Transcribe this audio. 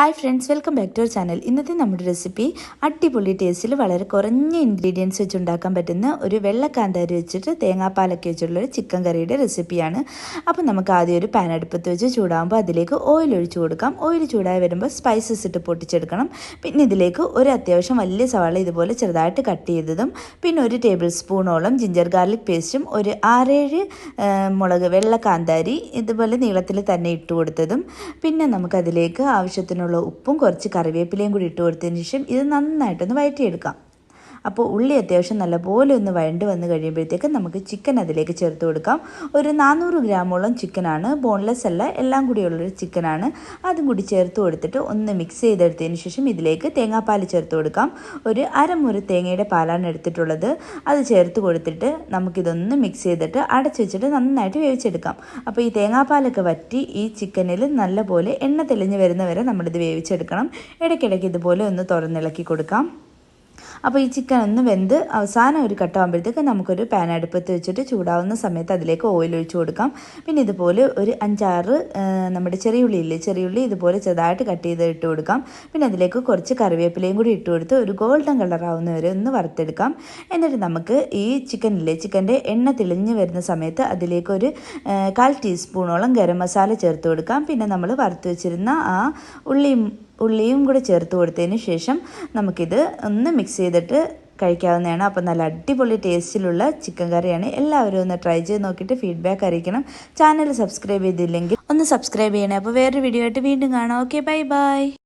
Hi friends welcome back to our channel ഇന്നത്തെ നമ്മുടെ recipe അടിപൊളി ടേസ്റ്റിൽ വളരെ കുറഞ്ഞ ഇൻഗ്രീഡിയൻസ് വെച്ച് ഉണ്ടാക്കാൻ പറ്റുന്ന ഒരു വെള്ളക്കാന്താരി വെച്ചിട്ട് തേങ്ങാപ്പാലൊക്കെ വെച്ചിട്ടുള്ള ഒരു ചിക്കൻ കറിയുടെ റെസിപ്പിയാണ് അപ്പോൾ നമുക്ക് ആദ്യം ഒരു പാൻ അടുപ്പത്ത് വെച്ച് ചൂടാകുമ്പോൾ അതിലേക്ക് ഓയിൽ ഒഴിച്ചു കൊടുക്കാം. ഓയിൽ ചൂടായി വരുമ്പോൾ സ്പൈസസ് ഇട്ട് പൊട്ടിച്ചെടുക്കണം. പിന്നെ ഇതിലേക്ക് ഒരു അത്യാവശ്യം വലിയ സവാള ഇതുപോലെ ചെറുതായിട്ട് കട്ട് ചെയ്തതും പിന്നെ ഒരു ടേബിൾ സ്പൂണോളം ജിഞ്ചർ ഗാർലിക് പേസ്റ്റും ഒരു ആറേഴ് മുളക് വെള്ളക്കാന്താരി ഇതുപോലെ നീളത്തിൽ തന്നെ ഇട്ട് കൊടുത്തതും പിന്നെ നമുക്കതിലേക്ക് ആവശ്യത്തിനുള്ള ഉപ്പും കുറച്ച് കറിവേപ്പിലയും കൂടി ഇട്ട് കൊടുത്തതിന് ശേഷം ഇത് നന്നായിട്ടൊന്ന് വഴറ്റിയെടുക്കാം അപ്പോൾ ഉള്ളി അത്യാവശ്യം നല്ലപോലെ ഒന്ന് വഴണ്ട് വന്ന് കഴിയുമ്പോഴത്തേക്ക് നമുക്ക് ചിക്കൻ അതിലേക്ക് ചേർത്ത് കൊടുക്കാം. ഒരു നാനൂറ് ഗ്രാമോളം ചിക്കനാണ് ബോൺലെസ് അല്ല എല്ലാം കൂടിയുള്ളൊരു ചിക്കനാണ് അതും കൂടി ചേർത്ത് കൊടുത്തിട്ട് ഒന്ന് മിക്സ് ചെയ്തെടുത്തതിന് ശേഷം ഇതിലേക്ക് തേങ്ങാപ്പാൽ ചേർത്ത് കൊടുക്കാം. ഒരു അരമുറി തേങ്ങയുടെ പാലാണ് എടുത്തിട്ടുള്ളത്. അത് ചേർത്ത് കൊടുത്തിട്ട് നമുക്കിതൊന്ന് മിക്സ് ചെയ്തിട്ട് അടച്ചു വെച്ചിട്ട് നന്നായിട്ട് വേവിച്ചെടുക്കാം. അപ്പോൾ ഈ തേങ്ങാപ്പാലൊക്കെ വറ്റി ഈ ചിക്കനിൽ നല്ലപോലെ എണ്ണ തെളിഞ്ഞ് വരുന്നവരെ നമ്മളിത് വേവിച്ചെടുക്കണം. ഇടയ്ക്കിടയ്ക്ക് ഇതുപോലെ ഒന്ന് തുറന്നിളക്കി കൊടുക്കാം. അപ്പോൾ ഈ ചിക്കൻ ഒന്ന് വെന്ത് അവസാനം ഒരു കട്ടാകുമ്പോഴത്തേക്ക് നമുക്കൊരു പാൻ അടുപ്പത്ത് വെച്ചിട്ട് ചൂടാവുന്ന സമയത്ത് അതിലേക്ക് ഓയിൽ ഒഴിച്ചു കൊടുക്കാം. പിന്നെ ഇതുപോലെ ഒരു അഞ്ചാറ് നമ്മുടെ ചെറിയുള്ളി ഇല്ലേ? ചെറിയുള്ളി ഇതുപോലെ ചെറുതായിട്ട് കട്ട് ചെയ്ത് ഇട്ട് കൊടുക്കാം. പിന്നെ അതിലേക്ക് കുറച്ച് കറിവേപ്പിലയും കൂടി ഇട്ട് കൊടുത്ത് ഒരു ഗോൾഡൻ കളർ ആവുന്നവരെ ഒന്ന് വറുത്തെടുക്കാം. എന്നിട്ട് നമുക്ക് ഈ ചിക്കനില്ലേ ചിക്കന്റെ എണ്ണ തെളിഞ്ഞ് വരുന്ന സമയത്ത് അതിലേക്ക് ഒരു കാൽ ടീസ്പൂണോളം ഗരം മസാല ചേർത്ത് കൊടുക്കാം. പിന്നെ നമ്മൾ വറുത്ത് വെച്ചിരുന്ന ആ ഉള്ളിയും ഉള്ളിയും കൂടെ ചേർത്ത് കൊടുത്തതിന് ശേഷം നമുക്കിത് ഒന്ന് മിക്സ് ചെയ്തിട്ട് കഴിക്കാവുന്നതാണ്. അപ്പോൾ നല്ല അടിപൊളി ടേസ്റ്റിലുള്ള ചിക്കൻ കറിയാണ്. എല്ലാവരും ഒന്ന് ട്രൈ ചെയ്ത് നോക്കിയിട്ട് ഫീഡ്ബാക്ക് അറിയിക്കണം. ചാനൽ സബ്സ്ക്രൈബ് ചെയ്തില്ലെങ്കിൽ ഒന്ന് സബ്സ്ക്രൈബ് ചെയ്യണേ. അപ്പോൾ വേറൊരു വീഡിയോ ആയിട്ട് വീണ്ടും കാണാം. Okay bye bye